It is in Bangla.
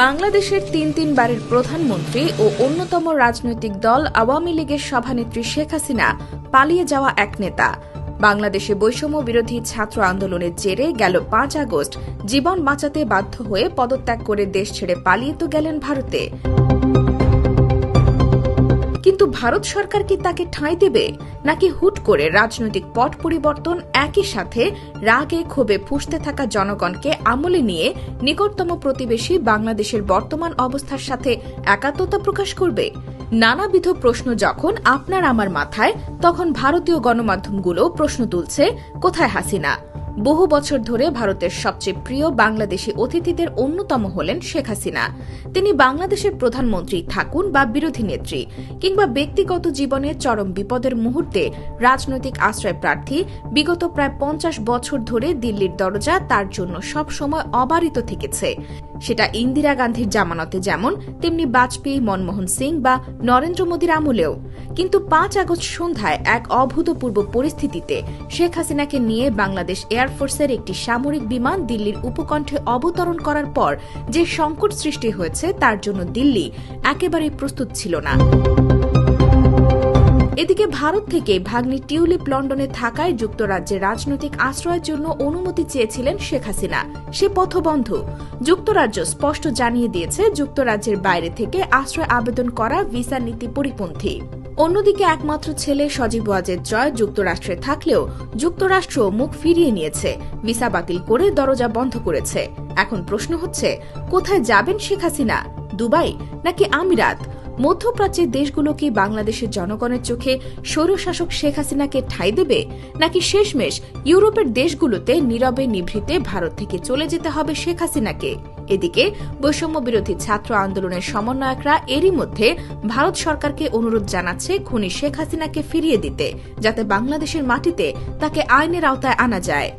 বাংলাদেশের তিন তিনবারের প্রধানমন্ত্রী ও অন্যতম রাজনৈতিক দল আওয়ামী লীগের সভানেত্রী শেখ হাসিনা পালিয়ে যাওয়া এক নেতা। বাংলাদেশে বৈষম্য বিরোধী ছাত্র আন্দোলনের জেরে গেল পাঁচ আগস্ট। জীবন বাঁচাতে বাধ্য হয়ে পদত্যাগ করে দেশ ছেড়ে পালিয়ে তো গেলেন ভারতে। কিন্তু ভারত সরকার কি তাকে ঠাঁই দেবে, নাকি হুট করে রাজনৈতিক পট পরিবর্তন একই সাথে রাগে ক্ষোভে ফুসতে থাকা জনগণকে আমলে নিয়ে নিকটতম প্রতিবেশী বাংলাদেশের বর্তমান অবস্থার সাথে একাত্মতা প্রকাশ করবে? নানাবিধ প্রশ্ন যখন আপনার আমার মাথায়, তখন ভারতীয় গণমাধ্যমগুলো প্রশ্ন তুলছে, কোথায় হাসিনা? বহু বছর ধরে ভারতের সবচেয়ে প্রিয় বাংলাদেশি অতিথিদের অন্যতম হলেন শেখ হাসিনা। তিনি বাংলাদেশের প্রধানমন্ত্রী থাকুন বা বিরোধী নেত্রী কিংবা ব্যক্তিগত জীবনে চরম বিপদের মুহূর্তে রাজনৈতিক আশ্রয় প্রার্থী, বিগত প্রায় পঞ্চাশ বছর ধরে দিল্লির দরজা তার জন্য সব সময় অবারিত থেকেছে। সেটা ইন্দিরা গান্ধীর জামানতে যেমন, তেমনি বাজপেয়ী মনমোহন সিং বা নরেন্দ্র মোদীর আমলেও। কিন্তু পাঁচ আগস্ট সন্ধ্যায় এক অভূতপূর্ব পরিস্থিতিতে শেখ হাসিনাকে নিয়ে বাংলাদেশ এয়ারফোর্সের একটি সামরিক বিমান দিল্লির উপকণ্ঠে অবতরণ করার পর যে সংকট সৃষ্টি হয়েছে তার জন্য দিল্লি একেবারেই প্রস্তুত ছিল না। এদিকে ভারত থেকে ভাগ্নি টিউলিপ লন্ডনে থাকায় যুক্তরাজ্যের রাজনৈতিক আশ্রয়ের জন্য অনুমতি চেয়েছিলেন শেখ হাসিনা। সে পথবন্ধ। যুক্তরাজ্য স্পষ্ট জানিয়ে দিয়েছে, যুক্তরাজ্যের বাইরে থেকে আশ্রয় আবেদন করা ভিসা নীতি পরিপন্থী। অন্যদিকে একমাত্র ছেলে সজীব ওয়াজেদ জয় যুক্তরাষ্ট্রে থাকলেও যুক্তরাষ্ট্র মুখ ফিরিয়ে নিয়েছে, ভিসা বাতিল করে দরজা বন্ধ করেছে। এখন প্রশ্ন হচ্ছে, কোথায় যাবেন শেখ হাসিনা? দুবাই নাকি আমিরাত? মধ্যপ্রাচ্যের দেশগুলো কি বাংলাদেশের জনগণের চোখে স্বৈরশাসক শেখ হাসিনাকে ঠাঁই দেবে? নাকি শেষমেশ ইউরোপের দেশগুলোতে নীরবে নিভৃতে ভারত থেকে চলে যেতে হবে শেখ হাসিনাকে? এদিকে বৈষম্য বিরোধী ছাত্র আন্দোলনের সমন্বয়করা এরই মধ্যে ভারত সরকারকে অনুরোধ জানাচ্ছে খুনি শেখ হাসিনাকে ফিরিয়ে দিতে, যাতে বাংলাদেশের মাটিতে তাকে আইনের আওতায় আনা যায়।